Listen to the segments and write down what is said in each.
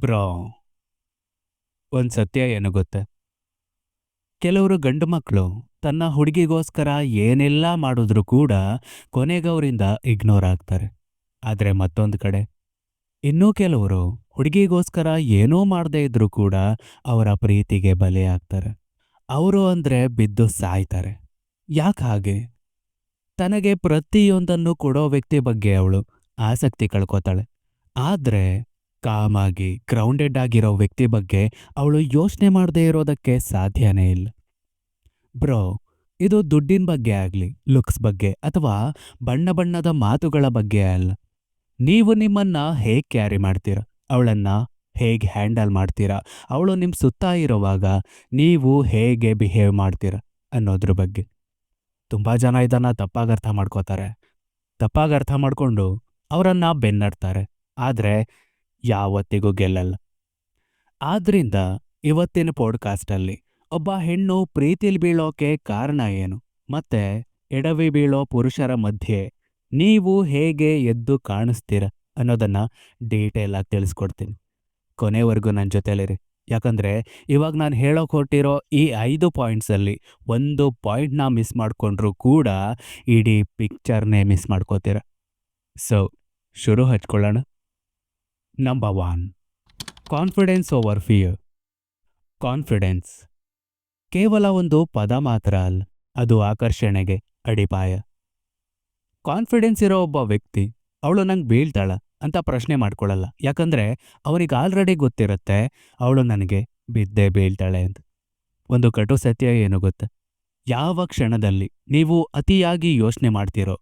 Bro, ಒಂದು ಸತ್ಯ ಏನು ಗೊತ್ತೆ? ಕೆಲವರು ಗಂಡು ಮಕ್ಕಳು ತನ್ನ ಹುಡುಗಿಗೋಸ್ಕರ ಏನೆಲ್ಲ ಮಾಡಿದ್ರು ಕೂಡ ಕೊನೆಗವರಿಂದ ಇಗ್ನೋರ್ ಆಗ್ತಾರೆ. ಆದರೆ ಮತ್ತೊಂದು ಕಡೆ, ಇನ್ನೂ ಕೆಲವರು ಹುಡುಗಿಗೋಸ್ಕರ ಏನೂ ಮಾಡದೇ ಇದ್ರೂ ಕೂಡ ಅವರ ಪ್ರೀತಿಗೆ ಬಲಿಯಾಗ್ತಾರೆ ಅವರು ಅಂದ್ರೆ ಬಿದ್ದು ಸಾಯ್ತಾರೆ. ಯಾಕೆ ಹಾಗೆ? ತನಗೆ ಪ್ರತಿಯೊಂದನ್ನು ಕೊಡೋ ವ್ಯಕ್ತಿ ಬಗ್ಗೆ ಅವಳು ಆಸಕ್ತಿ ಕಳ್ಕೊತಾಳೆ. ಆದ್ರೆ ಕಾಮಾಗಿ ಗ್ರೌಂಡೆಡ್ ಆಗಿರೋ ವ್ಯಕ್ತಿ ಬಗ್ಗೆ ಅವಳು ಯೋಚನೆ ಮಾಡದೇ ಇರೋದಕ್ಕೆ ಸಾಧ್ಯನೇ ಇಲ್ಲ. ಬ್ರೋ, ಇದು ದುಡ್ಡಿನ ಬಗ್ಗೆ ಆಗಲಿ, ಲುಕ್ಸ್ ಬಗ್ಗೆ ಅಥವಾ ಬಣ್ಣ ಬಣ್ಣದ ಮಾತುಗಳ ಬಗ್ಗೆ ಅಲ್ಲ. ನೀವು ನಿಮ್ಮನ್ನ ಹೇಗೆ ಕ್ಯಾರಿ ಮಾಡ್ತೀರ? ಅವಳನ್ನ ಹೇಗೆ ಹ್ಯಾಂಡಲ್ ಮಾಡ್ತೀರಾ? ಅವಳು ನಿಮ್ಮ ಸುತ್ತ ಇರುವಾಗ ನೀವು ಹೇಗೆ ಬಿಹೇವ್ ಮಾಡ್ತೀರ ಅನ್ನೋದ್ರ ಬಗ್ಗೆ. ತುಂಬ ಜನ ಇದನ್ನು ತಪ್ಪಾಗಿ ಅರ್ಥ ಮಾಡ್ಕೋತಾರೆ. ತಪ್ಪಾಗಿ ಅರ್ಥ ಮಾಡ್ಕೊಂಡು ಅವರನ್ನು ಬೆನ್ನಡ್ತಾರೆ. ಆದರೆ ಯಾವತ್ತಿಗೂ ಗೆಲ್ಲಲ್ಲ. ಆದ್ರಿಂದ ಇವತ್ತಿನ ಪಾಡ್ಕಾಸ್ಟಲ್ಲಿ ಒಬ್ಬ ಹೆಣ್ಣು ಪ್ರೀತಿಲಿ ಬೀಳೋಕೆ ಕಾರಣ ಏನು? ಮತ್ತೆ ಎಡವಿ ಬೀಳೋ ಪುರುಷರ ಮಧ್ಯೆ ನೀವು ಹೇಗೆ ಎದ್ದು ಕಾಣಿಸ್ತೀರ ಅನ್ನೋದನ್ನ ಡೀಟೇಲ್ ಆಗಿ ತಿಳಿಸ್ಕೊಡ್ತೀನಿ. ಕೊನೆವರೆಗೂ ನನ್ನ ಜೊತೆಲಿರಿ. ಯಾಕಂದ್ರೆ ಇವಾಗ ನಾನು ಹೇಳೋಕೆ ಹೊರಟಿರೋ ಈ ಐದು ಪಾಯಿಂಟ್ಸಲ್ಲಿ ಒಂದು ಪಾಯಿಂಟ್ನ ಮಿಸ್ ಮಾಡ್ಕೊಂಡ್ರೂ ಕೂಡ ಇಡೀ ಪಿಕ್ಚರ್ನೇ ಮಿಸ್ ಮಾಡ್ಕೋತೀರ. ಸೊ ಶುರು ಹಚ್ಕೊಳ್ಳೋಣ. Number 1. Confidence over fear confidence ಕೇವಲ ಒಂದು ಪದ ಮಾತ್ರ ಅಲ್ಲ, ಅದು ಆಕರ್ಷಣೆಗೆ ಅಡಿಪಾಯ. ಕಾನ್ಫಿಡೆನ್ಸ್ ಇರೋ ಒಬ್ಬ ವ್ಯಕ್ತಿ, ಅವಳು ನಂಗೆ ಬೀಳ್ತಾಳ ಅಂತ ಪ್ರಶ್ನೆ ಮಾಡ್ಕೊಳ್ಳಲ್ಲ ಯಾಕಂದ್ರೆ ಅವನಿಗೆ ಆಲ್ರೆಡಿ ಗೊತ್ತಿರುತ್ತೆ, ಅವಳು ನನಗೆ ಬಿದ್ದೇ ಬೀಳ್ತಾಳೆ ಅಂತ. ಒಂದು ಕಟು ಸತ್ಯ ಏನು ಗೊತ್ತ? ಯಾವ ಕ್ಷಣದಲ್ಲಿ ನೀವು ಅತಿಯಾಗಿ ಯೋಚನೆ ಮಾಡ್ತೀರೋ,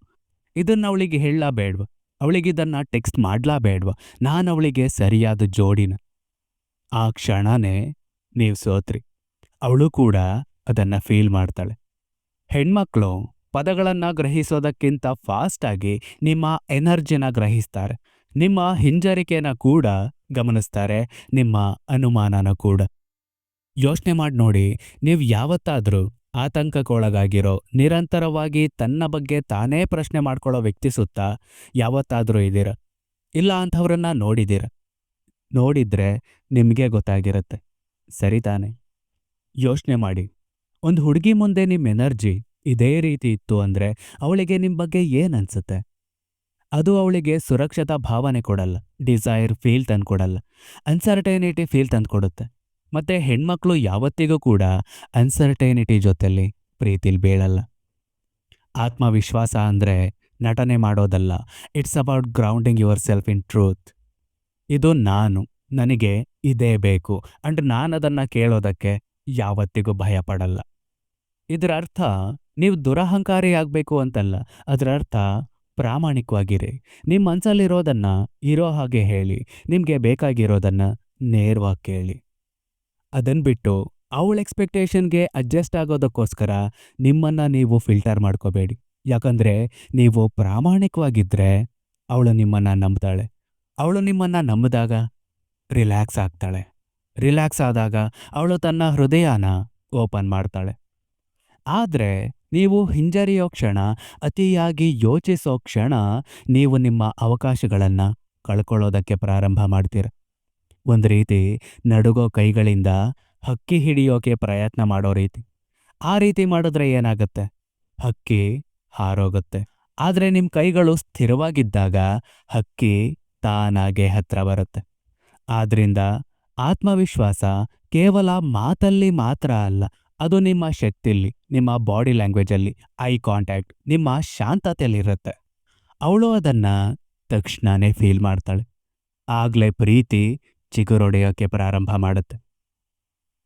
ಇದನ್ನು ಅವಳಿಗೆ ಹೇಳಬೇಡ್ವ? ಬೇಡ್ವಾ ಅವಳಿಗಿದನ್ನ ಟೆಕ್ಸ್ಟ್ ಮಾಡ್ಲಾ ಬೇಡ್ವಾ? ನಾನು ಅವಳಿಗೆ ಸರಿಯಾದ ಜೋಡಿನ. ಆ ಕ್ಷಣನೇ ನೀವು ಸೋತ್ರಿ. ಅವಳು ಕೂಡ ಅದನ್ನ ಫೀಲ್ ಮಾಡ್ತಾಳೆ. ಹೆಣ್ಮಕ್ಳು ಪದಗಳನ್ನ ಗ್ರಹಿಸೋದಕ್ಕಿಂತ ಫಾಸ್ಟಾಗಿ ನಿಮ್ಮ ಎನರ್ಜಿನ ಗ್ರಹಿಸ್ತಾರೆ. ನಿಮ್ಮ ಹಿಂಜರಿಕೆನ ಕೂಡ ಗಮನಿಸ್ತಾರೆ. ನಿಮ್ಮ ಅನುಮಾನನ ಕೂಡ. ಯೋಚನೆ ಮಾಡಿ ನೋಡಿ, ನೀವು ಯಾವತ್ತಾದ್ರೂ ಆತಂಕಕ್ಕೊಳಗಾಗಿರೋ, ನಿರಂತರವಾಗಿ ತನ್ನ ಬಗ್ಗೆ ತಾನೇ ಪ್ರಶ್ನೆ ಮಾಡ್ಕೊಳ್ಳೋ ವ್ಯಕ್ತಿ ಸುತ್ತ ಯಾವತ್ತಾದರೂ ಇದ್ದೀರ? ಇಲ್ಲ ಅಂಥವ್ರನ್ನ ನೋಡಿದ್ದೀರ? ನೋಡಿದ್ರೆ ನಿಮಗೆ ಗೊತ್ತಾಗಿರುತ್ತೆ. ಸರಿ ತಾನೇ. ಯೋಚನೆ ಮಾಡಿ. ಒಂದು ಹುಡುಗಿ ಮುಂದೆ ನಿಮ್ಮ ಎನರ್ಜಿ ಇದೇ ರೀತಿ ಇತ್ತು ಅಂದ್ರೆ ಅವಳಿಗೆ ನಿಮ್ಮ ಬಗ್ಗೆ ಏನ್ ಅನ್ಸುತ್ತೆ? ಅದು ಅವಳಿಗೆ ಸುರಕ್ಷತಾ ಭಾವನೆ ಕೊಡಲ್ಲ, ಡಿಸೈರ್ ಫೀಲ್ ತಂದ್ಕೊಡಲ್ಲ, ಅನ್ಸರ್ಟೈನಿಟಿ ಫೀಲ್ ತಂದ್ಕೊಡುತ್ತೆ. ಮತ್ತೆ ಹೆಣ್ಮಕ್ಳು ಯಾವತ್ತಿಗೂ ಕೂಡ ಅನ್ಸರ್ಟೈನಿಟಿ ಜೊತೆಲಿ ಪ್ರೀತಿಲಿ ಬೀಳಲ್ಲ. ಆತ್ಮವಿಶ್ವಾಸ ಅಂದ್ರೆ ನಟನೆ ಮಾಡೋದಲ್ಲ. It's about grounding yourself in truth ಇದು ನಾನು, ನನಗೆ ಇದೇ ಬೇಕು. ಅಂಡ್ ಅದನ್ನು ಕೇಳೋದಕ್ಕೆ ಯಾವತ್ತಿಗೂ ಭಯ ಪಡಲ್ಲ ಇದರ ಅರ್ಥ, ನೀವು ದುರಹಂಕಾರಿ ಆಗಬೇಕು ಅಂತಲ್ಲ. ಅದರ ಅರ್ಥ, ಪ್ರಾಮಾಣಿಕವಾಗಿರಿ. ನಿಮ್ಮ ಮನಸ್ಸಲ್ಲಿರೋದನ್ನು ಇರೋ ಹಾಗೆ ಹೇಳಿ. ನಿಮಗೆ ಬೇಕಾಗಿರೋದನ್ನ ನೇರವಾಗಿ ಕೇಳಿ. ಅದನ್ ಬಿಟ್ಟು ಅವಳ ಎಕ್ಸ್ಪೆಕ್ಟೇಷನ್ಗೆ ಅಡ್ಜಸ್ಟ್ ಆಗೋದಕ್ಕೋಸ್ಕರ ನಿಮ್ಮನ್ನ ನೀವು ಫಿಲ್ಟರ್ ಮಾಡ್ಕೋಬೇಡಿ. ಯಾಕಂದ್ರೆ ನೀವು ಪ್ರಾಮಾಣಿಕವಾಗಿದ್ರೆ ಅವಳು ನಿಮ್ಮನ್ನ ನಂಬ್ತಾಳೆ. ಅವಳು ನಿಮ್ಮನ್ನ ನಂಬಿದಾಗ ರಿಲ್ಯಾಕ್ಸ್ ಆಗ್ತಾಳೆ. ರಿಲ್ಯಾಕ್ಸ್ ಆದಾಗ ಅವಳು ತನ್ನ ಹೃದಯನ ಓಪನ್ ಮಾಡ್ತಾಳೆ. ಆದ್ರೆ ನೀವು ಹಿಂಜರಿಯೋ ಕ್ಷಣ, ಅತಿಯಾಗಿ ಯೋಚಿಸೋ ಕ್ಷಣ ನೀವು ನಿಮ್ಮ ಅವಕಾಶಗಳನ್ನ ಕಳ್ಕೊಳ್ಳೋದಕ್ಕೆ ಪ್ರಾರಂಭ ಮಾಡ್ತೀರ. ಒಂದು ರೀತಿ ನಡುಗೋ ಕೈಗಳಿಂದ ಹಕ್ಕಿ ಹಿಡಿಯೋಕೆ ಪ್ರಯತ್ನ ಮಾಡೋ ರೀತಿ. ಆ ರೀತಿ ಮಾಡಿದ್ರೆ ಏನಾಗುತ್ತೆ? ಹಕ್ಕಿ ಹಾರೋಗುತ್ತೆ. ಆದ್ರೆ ನಿಮ್ಮ ಕೈಗಳು ಸ್ಥಿರವಾಗಿದ್ದಾಗ ಹಕ್ಕಿ ತಾನಾಗೆ ಹತ್ರ ಬರುತ್ತೆ. ಆದ್ರಿಂದ ಆತ್ಮವಿಶ್ವಾಸ ಕೇವಲ ಮಾತಲ್ಲಿ ಮಾತ್ರ ಅಲ್ಲ, ಅದು ನಿಮ್ಮ ಶಕ್ತಿಯಲ್ಲಿ ನಿಮ್ಮ ಬಾಡಿ ಲ್ಯಾಂಗ್ವೇಜಲ್ಲಿ, ಐ ಕಾಂಟ್ಯಾಕ್ಟ್, ನಿಮ್ಮ ಶಾಂತತೆಯಲ್ಲಿರುತ್ತೆ ಅವಳು ಅದನ್ನ ತಕ್ಷಣನೇ ಫೀಲ್ ಮಾಡ್ತಾಳೆ. ಆಗ್ಲೇ ಪ್ರೀತಿ ಚಿಗುರೊಡೆಯೋಕೆ ಪ್ರಾರಂಭ ಮಾಡುತ್ತೆ.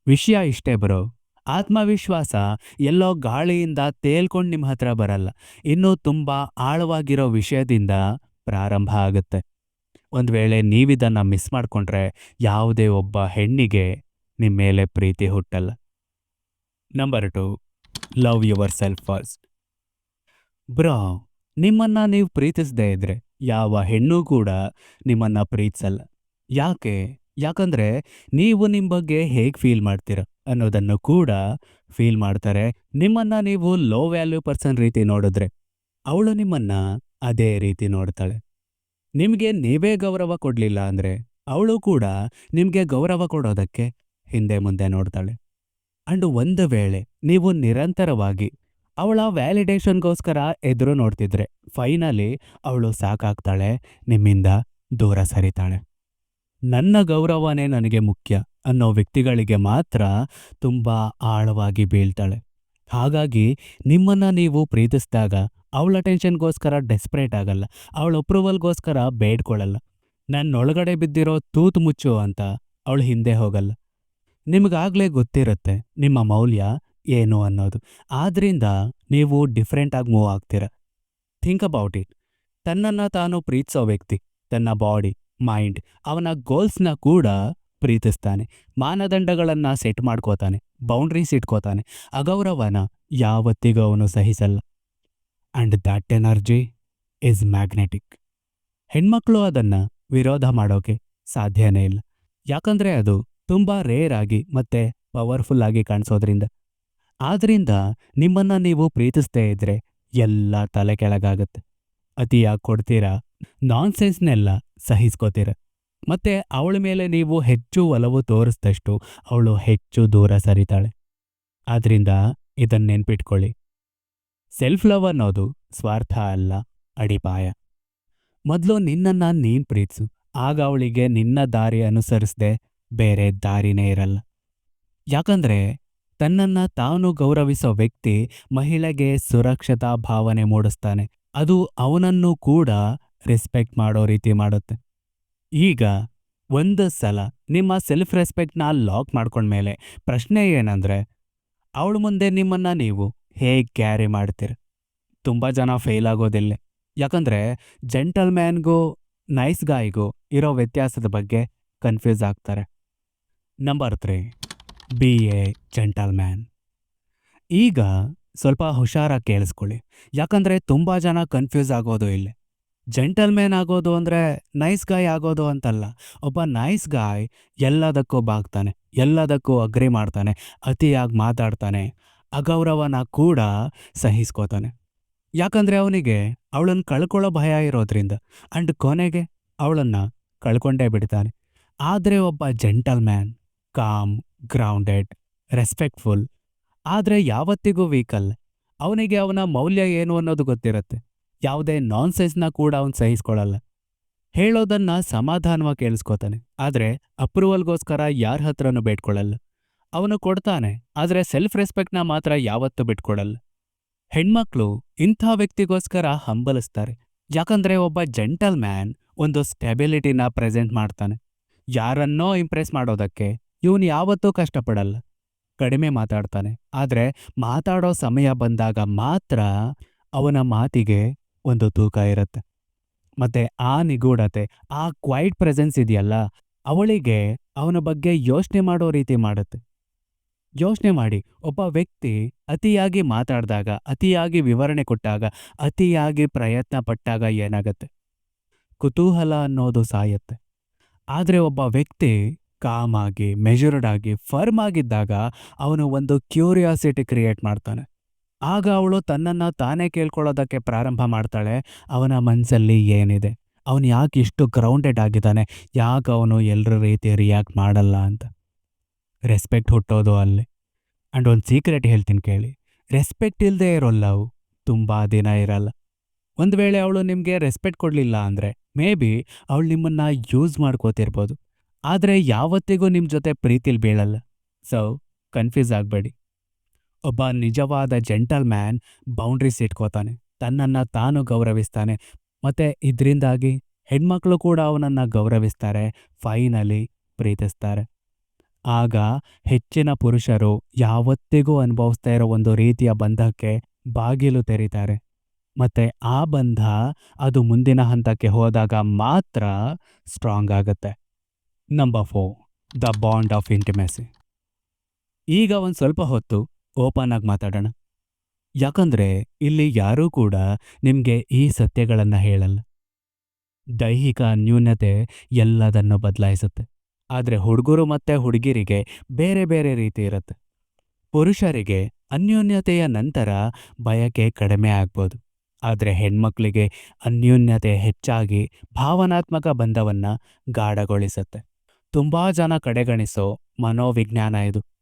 ವಿಷಯ ಇಷ್ಟೇ ಬರೋ. ಆತ್ಮವಿಶ್ವಾಸ ಎಲ್ಲೋ ಗಾಳಿಯಿಂದ ತೇಲ್ಕೊಂಡು ನಿಮ್ಮ ಹತ್ರ ಬರಲ್ಲ. ಇನ್ನೂ ತುಂಬಾ ಆಳವಾಗಿರೋ ವಿಷಯದಿಂದ ಪ್ರಾರಂಭ ಆಗುತ್ತೆ. ಒಂದು ವೇಳೆ ನೀವಿದನ್ನು ಮಿಸ್ ಮಾಡ್ಕೊಂಡ್ರೆ ಯಾವುದೇ ಒಬ್ಬ ಹೆಣ್ಣಿಗೆ ನಿಮ್ಮ ಮೇಲೆ ಪ್ರೀತಿ ಹುಟ್ಟಲ್ಲ. Number two, love yourself first. Bro, ನಿಮ್ಮನ್ನ ನೀವು ಪ್ರೀತಿಸದೇ ಇದ್ರೆ ಯಾವ ಹೆಣ್ಣು ಕೂಡ ನಿಮ್ಮನ್ನ ಪ್ರೀತಿಸಲ್ಲ. ಯಾಕೆ? ಯಾಕಂದ್ರೆ ನೀವು ನಿಮ್ಮ ಬಗ್ಗೆ ಹೇಗೆ ಫೀಲ್ ಮಾಡ್ತೀರ ಅನ್ನೋದನ್ನು ಕೂಡ ಫೀಲ್ ಮಾಡ್ತಾರೆ. ನಿಮ್ಮನ್ನ ನೀವು ಲೋ ವ್ಯಾಲ್ಯೂ ಪರ್ಸನ್ ರೀತಿ ನೋಡಿದ್ರೆ ಅವಳು ನಿಮ್ಮನ್ನ ಅದೇ ರೀತಿ ನೋಡ್ತಾಳೆ. ನಿಮಗೆ ನೀವೇ ಗೌರವ ಕೊಡ್ಲಿಲ್ಲ ಅಂದ್ರೆ ಅವಳು ಕೂಡ ನಿಮಗೆ ಗೌರವ ಕೊಡೋದಕ್ಕೆ ಹಿಂದೆ ಮುಂದೆ ನೋಡ್ತಾಳೆ. ಅಂಡ್ ಒಂದು ವೇಳೆ ನೀವು ನಿರಂತರವಾಗಿ ಅವಳ ವ್ಯಾಲಿಡೇಷನ್ಗೋಸ್ಕರ ಎದುರು ನೋಡ್ತಿದ್ರೆ ಫೈನಲಿ ಅವಳು ಸಾಕಾಗ್ತಾಳೆ, ನಿಮ್ಮಿಂದ ದೂರ ಸರಿತಾಳೆ. ನನ್ನ ಗೌರವನೇ ನನಗೆ ಮುಖ್ಯ ಅನ್ನೋ ವ್ಯಕ್ತಿಗಳಿಗೆ ಮಾತ್ರ ತುಂಬ ಆಳವಾಗಿ ಬೀಳ್ತಾಳೆ. ಹಾಗಾಗಿ ನಿಮ್ಮನ್ನ ನೀವು ಪ್ರೀತಿಸಿದಾಗ ಅವಳ ಟೆನ್ಷನ್ಗೋಸ್ಕರ ಡೆಸ್ಪ್ರೇಟ್ ಆಗಲ್ಲ, ಅವಳ ಅಪ್ರೂವಲ್ಗೋಸ್ಕರ ಬೇಡ್ಕೊಳ್ಳಲ್ಲ. ನನ್ನೊಳಗಡೆ ಬಿದ್ದಿರೋ ತೂತು ಮುಚ್ಚು ಅಂತ ಅವಳು ಹಿಂದೆ ಹೋಗಲ್ಲ. ನಿಮಗಾಗಲೇ ಗೊತ್ತಿರುತ್ತೆ ನಿಮ್ಮ ಮೌಲ್ಯ ಏನು ಅನ್ನೋದು. ಆದ್ದರಿಂದ ನೀವು ಡಿಫ್ರೆಂಟಾಗಿ ಮೂವ್ ಆಗ್ತೀರ. Think about it. ತನ್ನನ್ನು ತಾನು ಪ್ರೀತಿಸೋ ವ್ಯಕ್ತಿ, ತನ್ನ ಬಾಡಿ ಮೈಂಡ್ ಅವನ ಗೋಲ್ಸ್ನ ಕೂಡ ಪ್ರೀತಿಸ್ತಾನೆ. ಮಾನದಂಡಗಳನ್ನು ಸೆಟ್ ಮಾಡ್ಕೋತಾನೆ. ಬೌಂಡ್ರೀಸ್ ಇಟ್ಕೋತಾನೆ. ಅಗೌರವನ ಯಾವತ್ತಿಗೂ ಅವನು ಸಹಿಸಲ್ಲ. And that energy is magnetic ಹೆಣ್ಮಕ್ಳು ಅದನ್ನ ವಿರೋಧ ಮಾಡೋಕೆ ಸಾಧ್ಯನೇ ಇಲ್ಲ. ಯಾಕಂದ್ರೆ ಅದು ತುಂಬಾ ರೇರ್ ಆಗಿ ಮತ್ತೆ ಪವರ್ಫುಲ್ ಆಗಿ ಕಾಣಿಸೋದ್ರಿಂದ. ಆದ್ದರಿಂದ ನಿಮ್ಮನ್ನ ನೀವು ಪ್ರೀತಿಸ್ತೇ ಇದ್ರೆ ಎಲ್ಲ ತಲೆ ಕೆಳಗಾಗುತ್ತೆ. ಅತಿಯಾಗಿ ಕೊಡ್ತೀರಾ? ನಾನ್ಸೆನ್ಸ್ನೆಲ್ಲ ಸಹಿಸ್ಕೋತೀರ. ಮತ್ತೆ ಅವಳ ಮೇಲೆ ನೀವು ಹೆಚ್ಚು ಒಲವು ತೋರಿಸಿದಷ್ಟು ಅವಳು ಹೆಚ್ಚು ದೂರ ಸರಿತಾಳೆ. ಆದ್ರಿಂದ ಇದನ್ನು ನೆನ್ಪಿಟ್ಕೊಳ್ಳಿ. ಸೆಲ್ಫ್ ಲವ್ ಅನ್ನೋದು ಸ್ವಾರ್ಥ ಅಲ್ಲ, ಅಡಿಪಾಯ. ಮೊದಲು ನಿನ್ನನ್ನ ನೀನ್ ಪ್ರೀತಿಸು. ಆಗ ಅವಳಿಗೆ ನಿನ್ನ ದಾರಿ ಅನುಸರಿಸದೆ ಬೇರೆ ದಾರಿನೇ ಇರಲ್ಲ. ಯಾಕಂದ್ರೆ ತನ್ನನ್ನ ತಾನು ಗೌರವಿಸೋ ವ್ಯಕ್ತಿ ಮಹಿಳೆಗೆ ಸುರಕ್ಷತಾ ಭಾವನೆ ಮೂಡಿಸ್ತಾನೆ. ಅದು ಅವನನ್ನು ಕೂಡ ರೆಸ್ಪೆಕ್ಟ್ ಮಾಡೋ ರೀತಿ ಮಾಡುತ್ತೆ. ಈಗ ಒಂದು ಸಲ ನಿಮ್ಮ ಸೆಲ್ಫ್ ರೆಸ್ಪೆಕ್ಟ್ನ ಲಾಕ್ ಮಾಡ್ಕೊಂಡ್ಮೇಲೆ ಪ್ರಶ್ನೆ ಏನಂದ್ರೆ, ಅವಳ ಮುಂದೆ ನಿಮ್ಮನ್ನ ನೀವು ಹೇಗೆ ಕ್ಯಾರಿ ಮಾಡ್ತೀರ? ತುಂಬ ಜನ ಫೇಲ್ ಆಗೋದಿಲ್ಲ. ಯಾಕಂದ್ರೆ ಜೆಂಟಲ್ ಮ್ಯಾನ್ಗೂ ನೈಸ್ ಗಾಯ್ಗೂ ಇರೋ ವ್ಯತ್ಯಾಸದ ಬಗ್ಗೆ ಕನ್ಫ್ಯೂಸ್ ಆಗ್ತಾರೆ. Number three be a gentleman ಈಗ ಸ್ವಲ್ಪ ಹುಷಾರಾಗಿ ಕೇಳಿಸ್ಕೊಳ್ಳಿ. ಯಾಕಂದ್ರೆ ತುಂಬ ಜನ ಕನ್ಫ್ಯೂಸ್ ಆಗೋದು ಇಲ್ಲಿ. ಜೆಂಟಲ್ ಮ್ಯಾನ್ ಆಗೋದು ಅಂದ್ರೆ ನೈಸ್ ಗಾಯ್ ಆಗೋದು ಅಂತಲ್ಲ. ಒಬ್ಬ ನೈಸ್ ಗಾಯ್ ಎಲ್ಲದಕ್ಕೂ ಬಾಗ್ತಾನೆ, ಎಲ್ಲದಕ್ಕೂ ಅಗ್ರಿ ಮಾಡ್ತಾನೆ, ಅತಿಯಾಗಿ ಮಾತಾಡ್ತಾನೆ, ಅಗೌರವನ ಕೂಡ ಸಹಿಸ್ಕೋತಾನೆ. ಯಾಕಂದ್ರೆ ಅವನಿಗೆ ಅವಳನ್ನ ಕಳ್ಕೊಳ್ಳೋ ಭಯ ಇರೋದ್ರಿಂದ ಅಂಡ್ ಕೊನೆಗೆ ಅವಳನ್ನು ಕಳ್ಕೊಂಡೇ ಬಿಡ್ತಾನೆ. ಆದರೆ ಒಬ್ಬ gentleman calm, grounded, respectful, ಆದರೆ ಯಾವತ್ತಿಗೂ ವೀಕಲ್. ಅವನಿಗೆ ಅವನ ಮೌಲ್ಯ ಏನು ಅನ್ನೋದು ಗೊತ್ತಿರುತ್ತೆ. ಯಾವುದೇ ನಾನ್ಸೆನ್ಸ್ನ ಕೂಡ ಅವನು ಸಹಿಸ್ಕೊಳ್ಳಲ್ಲ ಹೇಳೋದನ್ನ ಸಮಾಧಾನವಾಗಿ ಕೇಳಿಸ್ಕೋತಾನೆ. ಆದರೆ ಅಪ್ರೂವಲ್ಗೋಸ್ಕರ ಯಾರ ಹತ್ರನೂ ಬೇಡ್ಕೊಳ್ಳಲ್ಲ ಅವನು ಕೊಡ್ತಾನೆ, ಆದರೆ ಸೆಲ್ಫ್ ರೆಸ್ಪೆಕ್ಟ್ನ ಮಾತ್ರ ಯಾವತ್ತೂ ಬಿಟ್ಕೊಡಲ್ಲ. ಹೆಣ್ಮಕ್ಳು ಇಂಥ ವ್ಯಕ್ತಿಗೋಸ್ಕರ ಹಂಬಲಿಸ್ತಾರೆ. ಯಾಕಂದ್ರೆ ಒಬ್ಬ ಜೆಂಟಲ್ ಮ್ಯಾನ್ ಒಂದು ಸ್ಟೆಬಿಲಿಟಿನ ಪ್ರೆಸೆಂಟ್ ಮಾಡ್ತಾನೆ. ಯಾರನ್ನೋ ಇಂಪ್ರೆಸ್ ಮಾಡೋದಕ್ಕೆ ಇವನು ಯಾವತ್ತೂ ಕಷ್ಟಪಡಲ್ಲ. ಕಡಿಮೆ ಮಾತಾಡ್ತಾನೆ. ಆದರೆ ಮಾತಾಡೋ ಸಮಯ ಬಂದಾಗ ಮಾತ್ರ ಅವನ ಮಾತಿಗೆ ಒಂದು ತೂಕ ಇರುತ್ತೆ. ಮತ್ತೆ ಆ ನಿಗೂಢತೆ, ಆ ಕ್ವೈಟ್ ಪ್ರೆಸೆನ್ಸ್ ಇದೆಯಲ್ಲ, ಅವಳಿಗೆ ಅವನ ಬಗ್ಗೆ ಯೋಚನೆ ಮಾಡೋ ರೀತಿ ಮಾಡುತ್ತೆ. ಯೋಚನೆ ಮಾಡಿ, ಒಬ್ಬ ವ್ಯಕ್ತಿ ಅತಿಯಾಗಿ ಮಾತಾಡಿದಾಗ, ಅತಿಯಾಗಿ ವಿವರಣೆ ಕೊಟ್ಟಾಗ, ಅತಿಯಾಗಿ ಪ್ರಯತ್ನ ಪಟ್ಟಾಗ ಏನಾಗತ್ತೆ? ಕುತೂಹಲ ಅನ್ನೋದು ಸಾಯತ್ತೆ. ಆದರೆ ಒಬ್ಬ ವ್ಯಕ್ತಿ ಕಾಮಾಗಿ ಮೆಜರ್ಡ್ ಆಗಿ ಫರ್ಮ್ ಆಗಿದ್ದಾಗ ಅವನು ಒಂದು ಕ್ಯೂರಿಯಾಸಿಟಿ ಕ್ರಿಯೇಟ್ ಮಾಡ್ತಾನೆ. ಆಗ ಅವಳು ತನ್ನನ್ನು ತಾನೇ ಕೇಳ್ಕೊಳ್ಳೋದಕ್ಕೆ ಪ್ರಾರಂಭ ಮಾಡ್ತಾಳೆ. ಅವನ ಮನಸ್ಸಲ್ಲಿ ಏನಿದೆ? ಅವನು ಯಾಕೆ ಇಷ್ಟು ಗ್ರೌಂಡೆಡ್ ಆಗಿದ್ದಾನೆ? ಯಾಕೆ ಅವನು ಎಲ್ಲರ ರೀತಿ ರಿಯಾಕ್ಟ್ ಮಾಡಲ್ಲ ಅಂತ? ರೆಸ್ಪೆಕ್ಟ್ ಹುಟ್ಟೋದು ಅಲ್ಲಿ. ಆ್ಯಂಡ್ ಒಂದು ಸೀಕ್ರೆಟ್ ಹೇಳ್ತೀನಿ ಕೇಳಿ. ರೆಸ್ಪೆಕ್ಟ್ ಇಲ್ಲದೆ ಇರೋಲ್ಲ ಅವು. ತುಂಬ ದಿನ ಇರಲ್ಲ. ಒಂದು ವೇಳೆ ಅವಳು ನಿಮಗೆ ರೆಸ್ಪೆಕ್ಟ್ ಕೊಡಲಿಲ್ಲ ಅಂದರೆ ಮೇ ಬಿ ಅವಳು ನಿಮ್ಮನ್ನು ಯೂಸ್ ಮಾಡ್ಕೋತಿರ್ಬೋದು. ಆದರೆ ಯಾವತ್ತಿಗೂ ನಿಮ್ಮ ಜೊತೆ ಪ್ರೀತಿಲಿ ಬೀಳಲ್ಲ. ಸೊ ಕನ್ಫ್ಯೂಸ್ ಆಗಬೇಡಿ. ಒಬ್ಬ ನಿಜವಾದ ಜೆಂಟಲ್ ಮ್ಯಾನ್ ಬೌಂಡ್ರೀಸ್ ಇಟ್ಕೋತಾನೆ ತನ್ನನ್ನು ತಾನು ಗೌರವಿಸ್ತಾನೆ. ಮತ್ತೆ ಇದರಿಂದಾಗಿ ಹೆಣ್ಮಕ್ಳು ಕೂಡ ಅವನನ್ನ ಗೌರವಿಸ್ತಾರೆ, ಫೈನಲಿ ಪ್ರೀತಿಸ್ತಾರೆ. ಆಗ ಹೆಚ್ಚಿನ ಪುರುಷರು ಯಾವತ್ತಿಗೂ ಅನುಭವಿಸ್ತಾ ಇರೋ ಒಂದು ರೀತಿಯ ಬಂಧಕ್ಕೆ ಬಾಗಿಲು ತೆರೀತಾರೆ. ಮತ್ತೆ ಆ ಬಂಧ ಅದು ಮುಂದಿನ ಹಂತಕ್ಕೆ ಹೋದಾಗ ಮಾತ್ರ ಸ್ಟ್ರಾಂಗ್ ಆಗುತ್ತೆ. Number four, the bond of intimacy. ಈಗ ಒಂದು ಸ್ವಲ್ಪ ಹೊತ್ತು ಓಪನ್ ಆಗಿ ಮಾತಾಡೋಣ. ಯಾಕಂದ್ರೆ ಇಲ್ಲಿ ಯಾರೂ ಕೂಡ ನಿಮಗೆ ಈ ಸತ್ಯಗಳನ್ನು ಹೇಳಲ್ಲ. ದೈಹಿಕ ನ್ಯೂನತೆ ಎಲ್ಲದನ್ನು ಬದಲಾಯಿಸುತ್ತೆ. ಆದರೆ ಹುಡುಗರು ಮತ್ತೆ ಹುಡುಗಿರಿಗೆ ಬೇರೆ ಬೇರೆ ರೀತಿ ಇರುತ್ತೆ. ಪುರುಷರಿಗೆ ಅನ್ಯೋನ್ಯತೆಯ ನಂತರ ಬಯಕೆ ಕಡಿಮೆ ಆಗ್ಬೋದು. ಆದರೆ ಹೆಣ್ಮಕ್ಳಿಗೆ ಅನ್ಯೂನ್ಯತೆ ಹೆಚ್ಚಾಗಿ ಭಾವನಾತ್ಮಕ ಬಂಧವನ್ನ ಗಾಢಗೊಳಿಸುತ್ತೆ. ತುಂಬಾ ಜನ ಕಡೆಗಣಿಸೋ ಮನೋವಿಜ್ಞಾನ ಇದು.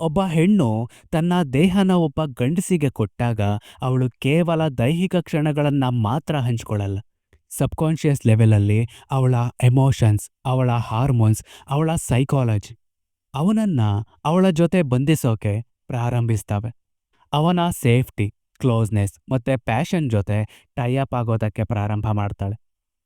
ಒಬ್ಬ ಹೆಣ್ಣು ತನ್ನ ದೇಹನ ಒಬ್ಬ ಗಂಡಸಿಗೆ ಕೊಟ್ಟಾಗ ಅವಳು ಕೇವಲ ದೈಹಿಕ ಕ್ಷಣಗಳನ್ನು ಮಾತ್ರ ಹಂಚ್ಕೊಳ್ಳಲ್ಲ. ಸಬ್ಕಾನ್ಷಿಯಸ್ ಲೆವೆಲಲ್ಲಿ ಅವಳ ಎಮೋಷನ್ಸ್, ಅವಳ ಹಾರ್ಮೋನ್ಸ್, ಅವಳ ಸೈಕಾಲಜಿ ಅವನನ್ನ ಅವಳ ಜೊತೆ ಬಂಧಿಸೋಕೆ ಪ್ರಾರಂಭಿಸ್ತವೆ. ಅವನ ಸೇಫ್ಟಿ, ಕ್ಲೋಸ್ನೆಸ್ ಮತ್ತೆ ಪ್ಯಾಷನ್ ಜೊತೆ ಟೈಅಪ್ ಆಗೋದಕ್ಕೆ ಪ್ರಾರಂಭ ಮಾಡ್ತಾಳೆ.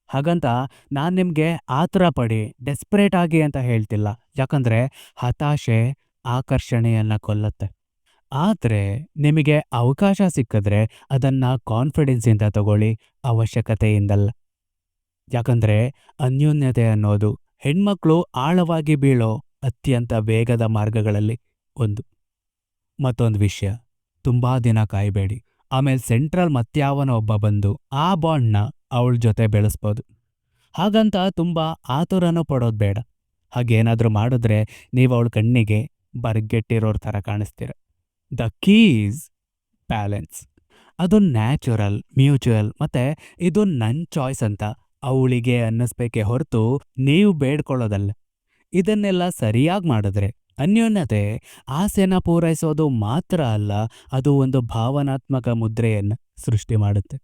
ಹಾಗಂತ ನಾನು ನಿಮಗೆ ಆತರ ಪಡಿ ಡೆಸ್ಪರೇಟ್ ಆಗಿ ಅಂತ ಹೇಳ್ತಿಲ್ಲ. ಯಾಕಂದ್ರೆ ಹತಾಶೆ ಆಕರ್ಷಣೆಯನ್ನ ಕೊಲ್ಲತ್ತೆ. ಆದರೆ ನಿಮಗೆ ಅವಕಾಶ ಸಿಕ್ಕಿದ್ರೆ ಅದನ್ನ ಕಾನ್ಫಿಡೆನ್ಸಿಂದ ತಗೊಳ್ಳಿ, ಅವಶ್ಯಕತೆಯಿಂದಲ್ಲ. ಯಾಕಂದ್ರೆ ಅನ್ಯೋನ್ಯತೆ ಅನ್ನೋದು ಹೆಣ್ಮಕ್ಳು ಆಳವಾಗಿ ಬೀಳೋ ಅತ್ಯಂತ ವೇಗದ ಮಾರ್ಗಗಳಲ್ಲಿ ಒಂದು. ಮತ್ತೊಂದು ವಿಷಯ, ತುಂಬಾ ದಿನ ಕಾಯಬೇಡಿ. ಆಮೇಲೆ ಸೆಂಟ್ರಲ್ ಮತ್ಯಾವನ ಒಬ್ಬ ಬಂದು ಆ ಬಾಂಡ್ನ ಅವಳ ಜೊತೆ ಬೆಳೆಸ್ಬೋದು. ಹಾಗಂತ ತುಂಬಾ ಆತುರನೂ ಪಡೋದು ಬೇಡ. ಹಾಗೇನಾದರೂ ಮಾಡಿದ್ರೆ ನೀವು ಅವಳ ಕಣ್ಣಿಗೆ ಬರ್ಗೆಟ್ಟಿರೋರ್ ಥರ ಕಾಣಿಸ್ತೀರ. The key's balance. ಅದು ನ್ಯಾಚುರಲ್, ಮ್ಯೂಚುವಲ್, ಮತ್ತೆ ಇದು ನನ್ನ ಚಾಯ್ಸ್ ಅಂತ ಅವಳಿಗೆ ಅನ್ನಿಸ್ಬೇಕೆ ಹೊರತು ನೀವು ಬೇಡ್ಕೊಳ್ಳೋದಲ್ಲ. ಇದನ್ನೆಲ್ಲ ಸರಿಯಾಗಿ ಮಾಡಿದ್ರೆ, ಅನ್ಯೋನ್ಯತೆ, ಆಸೆನ ಪೂರೈಸೋದು ಮಾತ್ರ ಅಲ್ಲ, ಅದು ಒಂದು ಭಾವನಾತ್ಮಕ ಮುದ್ರೆಯನ್ನು ಸೃಷ್ಟಿ ಮಾಡುತ್ತೆ.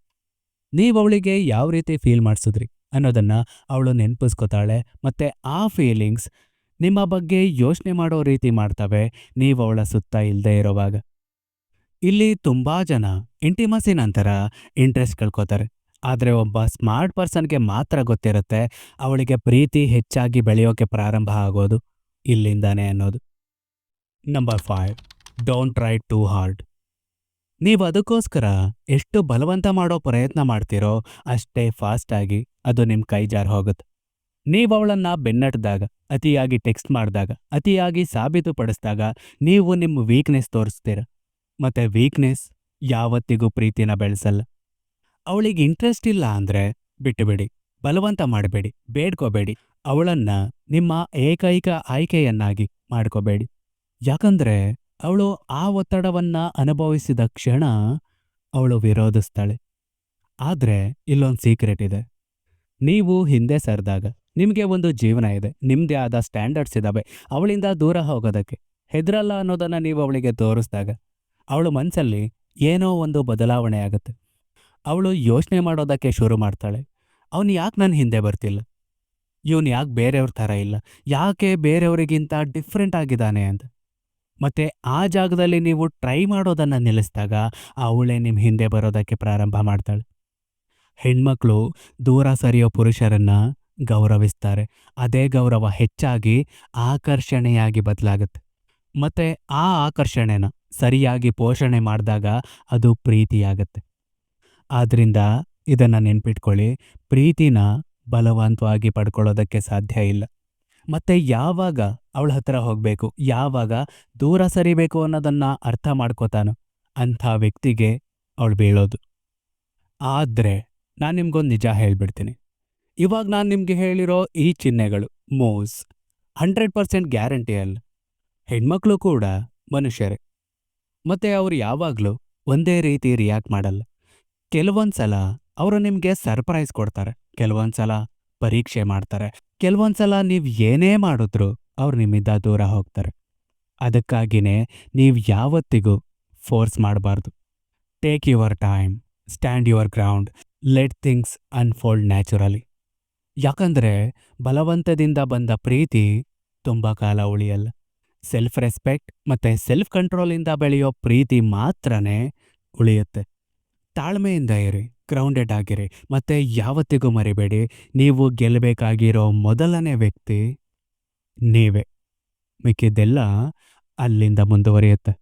ನೀವು ಅವಳಿಗೆ ಯಾವ ರೀತಿ ಫೀಲ್ ಮಾಡಿಸಿದ್ರಿ ಅನ್ನೋದನ್ನ ಅವಳು ನೆನಪಿಸ್ಕೊತಾಳೆ, ಮತ್ತೆ ಆ ಫೀಲಿಂಗ್ಸ್ ನಿಮ್ಮ ಬಗ್ಗೆ ಯೋಚನೆ ಮಾಡೋ ರೀತಿ ಮಾಡ್ತವೆ, ನೀವು ಅವಳ ಸುತ್ತ ಇಲ್ಲದೆ ಇರೋವಾಗ. ಇಲ್ಲಿ ತುಂಬಾ ಜನ ಇಂಟಿಮಸಿ ನಂತರ ಇಂಟ್ರೆಸ್ಟ್ ಕಳ್ಕೋತಾರೆ. ಆದರೆ ಒಬ್ಬ ಸ್ಮಾರ್ಟ್ ಪರ್ಸನ್ಗೆ ಮಾತ್ರ ಗೊತ್ತಿರುತ್ತೆ ಅವಳಿಗೆ ಪ್ರೀತಿ ಹೆಚ್ಚಾಗಿ ಬೆಳೆಯೋಕೆ ಪ್ರಾರಂಭ ಆಗೋದು ಇಲ್ಲಿಂದಾನೆ ಅನ್ನೋದು. Number five don't try too hard ನೀವು ಅದಕ್ಕೋಸ್ಕರ ಎಷ್ಟು ಬಲವಂತ ಮಾಡೋ ಪ್ರಯತ್ನ ಮಾಡ್ತೀರೋ ಅಷ್ಟೇ ಫಾಸ್ಟಾಗಿ ಅದು ನಿಮ್ಮ ಕೈ ಜಾರ್ ಹೋಗುತ್ತೆ. ನೀವು ಅವಳನ್ನು ಬೆನ್ನಟ್ಟಿದಾಗ, ಅತಿಯಾಗಿ ಟೆಕ್ಸ್ಟ್ ಮಾಡಿದಾಗ, ಅತಿಯಾಗಿ ಸಾಬೀತುಪಡಿಸಿದಾಗ ನೀವು ನಿಮ್ಮ ವೀಕ್ನೆಸ್ ತೋರಿಸ್ತೀರ. ಮತ್ತೆ ವೀಕ್ನೆಸ್ ಯಾವತ್ತಿಗೂ ಪ್ರೀತಿನ ಬೆಳೆಸಲ್ಲ. ಅವಳಿಗೆ ಇಂಟ್ರೆಸ್ಟ್ ಇಲ್ಲ ಅಂದ್ರೆ ಬಿಟ್ಟುಬಿಡಿ, ಬಲವಂತ ಮಾಡಬೇಡಿ, ಬೇಡ್ಕೋಬೇಡಿ. ಅವಳನ್ನು ನಿಮ್ಮ ಏಕೈಕ ಆಯ್ಕೆಯನ್ನಾಗಿ ಮಾಡ್ಕೋಬೇಡಿ. ಯಾಕಂದ್ರೆ ಅವಳು ಆ ಒತ್ತಡವನ್ನ ಅನುಭವಿಸಿದ ಕ್ಷಣ ಅವಳು ವಿರೋಧಿಸ್ತಾಳೆ. ಆದ್ರೆ ಇಲ್ಲೊಂದು ಸೀಕ್ರೆಟ್ ಇದೆ. ನೀವು ಹಿಂದೆ ಸರಿದಾಗ ನಿಮಗೆ ಒಂದು ಜೀವನ ಇದೆ ನಿಮ್ಮದೇ ಆದ ಸ್ಟ್ಯಾಂಡರ್ಡ್ಸ್ ಇದ್ದಾವೆ ಅವಳಿಂದ ದೂರ ಹೋಗೋದಕ್ಕೆ. ಹೆದರಲ್ಲ ಅನ್ನೋದನ್ನ ನೀವು ಅವಳಿಗೆ ತೋರಿಸಿದಾಗ, ಅವಳು ಮನಸ್ಸಲ್ಲಿ ಏನೋ ಒಂದು ಬದಲಾವಣೆ ಆಗುತ್ತೆ. ಅವಳು ಯೋಚನೆ ಮಾಡೋದಕ್ಕೆ ಶುರು ಮಾಡ್ತಾಳೆ, ಅವನು ಯಾಕೆ ನನ್ನ ಹಿಂದೆ ಬರ್ತಿಲ್ಲ? ಇವನು ಯಾಕೆ ಬೇರೆಯವ್ರ ಥರ ಇಲ್ಲ? ಯಾಕೆ ಬೇರೆಯವರಿಗಿಂತ ಡಿಫ್ರೆಂಟ್ ಆಗಿದ್ದಾನೆ ಅಂತ? ಮತ್ತೆ ಆ ಜಾಗದಲ್ಲಿ ನೀವು ಟ್ರೈ ಮಾಡೋದನ್ನ ನಿಲ್ಲಿಸಿದಾಗ, ಅವಳೇ ನಿಮ್ಮ ಹಿಂದೆ ಬರೋದಕ್ಕೆ ಪ್ರಾರಂಭ ಮಾಡ್ತಾಳೆ. ಹೆಣ್ಮಕ್ಳು ದೂರ ಸರಿಯೋ ಪುರುಷರನ್ನ ಗೌರವಿಸ್ತಾರೆ. ಅದೇ ಗೌರವ ಹೆಚ್ಚಾಗಿ ಆಕರ್ಷಣೆಯಾಗಿ ಬದಲಾಗುತ್ತೆ. ಮತ್ತೆ ಆ ಆಕರ್ಷಣೆನ ಸರಿಯಾಗಿ ಪೋಷಣೆ ಮಾಡಿದಾಗ ಅದು ಪ್ರೀತಿಯಾಗತ್ತೆ. ಆದ್ರಿಂದ ಇದನ್ನ ನೆನ್ಪಿಟ್ಕೊಳ್ಳಿ, ಪ್ರೀತಿನ ಬಲವಂತವಾಗಿ ಪಡ್ಕೊಳ್ಳೋದಕ್ಕೆ ಸಾಧ್ಯ ಇಲ್ಲ. ಮತ್ತೆ ಯಾವಾಗ ಅವಳ ಹತ್ರ ಹೋಗಬೇಕು, ಯಾವಾಗ ದೂರ ಸರಿಬೇಕು ಅನ್ನೋದನ್ನ ಅರ್ಥ ಮಾಡ್ಕೋತಾನೋ ಅಂಥ ವ್ಯಕ್ತಿಗೆ ಅವಳು ಬೀಳೋದು. ಆದ್ರೆ ನಾನು ನಿಮ್ಗೊಂದು ನಿಜ ಹೇಳ್ಬಿಡ್ತೀನಿ. ಇವಾಗ ನಾನು ನಿಮಗೆ ಹೇಳಿರೋ ಈ ಚಿಹ್ನೆಗಳು ಮೋಸ್, ಹಂಡ್ರೆಡ್ ಪರ್ಸೆಂಟ್ ಗ್ಯಾರಂಟಿ ಅಲ್ಲ, ಹೆಣ್ಮಕ್ಳು ಕೂಡ ಮನುಷ್ಯರೇ. ಮತ್ತೆ ಅವರು ಯಾವಾಗಲೂ ಒಂದೇ ರೀತಿ ರಿಯಾಕ್ಟ್ ಮಾಡಲ್ಲ. ಕೆಲವೊಂದ್ಸಲ ಅವರು ನಿಮಗೆ ಸರ್ಪ್ರೈಸ್ ಕೊಡ್ತಾರೆ, ಕೆಲವೊಂದ್ಸಲ ಪರೀಕ್ಷೆ ಮಾಡ್ತಾರೆ, ಕೆಲವೊಂದ್ಸಲ ನೀವು ಏನೇ ಮಾಡಿದ್ರು ಅವ್ರು ನಿಮ್ಮಿಂದ ದೂರ ಹೋಗ್ತಾರೆ. ಅದಕ್ಕಾಗಿನೇ ನೀವು ಯಾವತ್ತಿಗೂ ಫೋರ್ಸ್ ಮಾಡಬಾರ್ದು. Take your time, stand your ground, let things unfold naturally. ಯಾಕಂದ್ರೆ ಬಲವಂತದಿಂದ ಬಂದ ಪ್ರೀತಿ ತುಂಬ ಕಾಲ ಉಳಿಯಲ್ಲ. ಸೆಲ್ಫ್ ರೆಸ್ಪೆಕ್ಟ್ ಮತ್ತೆ ಸೆಲ್ಫ್ ಕಂಟ್ರೋಲಿಂದ ಬೆಳೆಯೋ ಪ್ರೀತಿ ಮಾತ್ರನೇ ಉಳಿಯುತ್ತೆ. ತಾಳ್ಮೆಯಿಂದ ಇರಿ ಗ್ರೌಂಡೆಡ್ ಆಗಿರಿ, ಮತ್ತೆ ಯಾವತ್ತಿಗೂ ಮರಿಬೇಡಿ. ನೀವು ಗೆಲ್ಲಬೇಕಾಗಿರೋ ಮೊದಲನೇ ವ್ಯಕ್ತಿ ನೀವೇ. ಮಿಕ್ಕಿದ್ದೆಲ್ಲ ಅಲ್ಲಿಂದ ಮುಂದುವರಿಯುತ್ತೆ.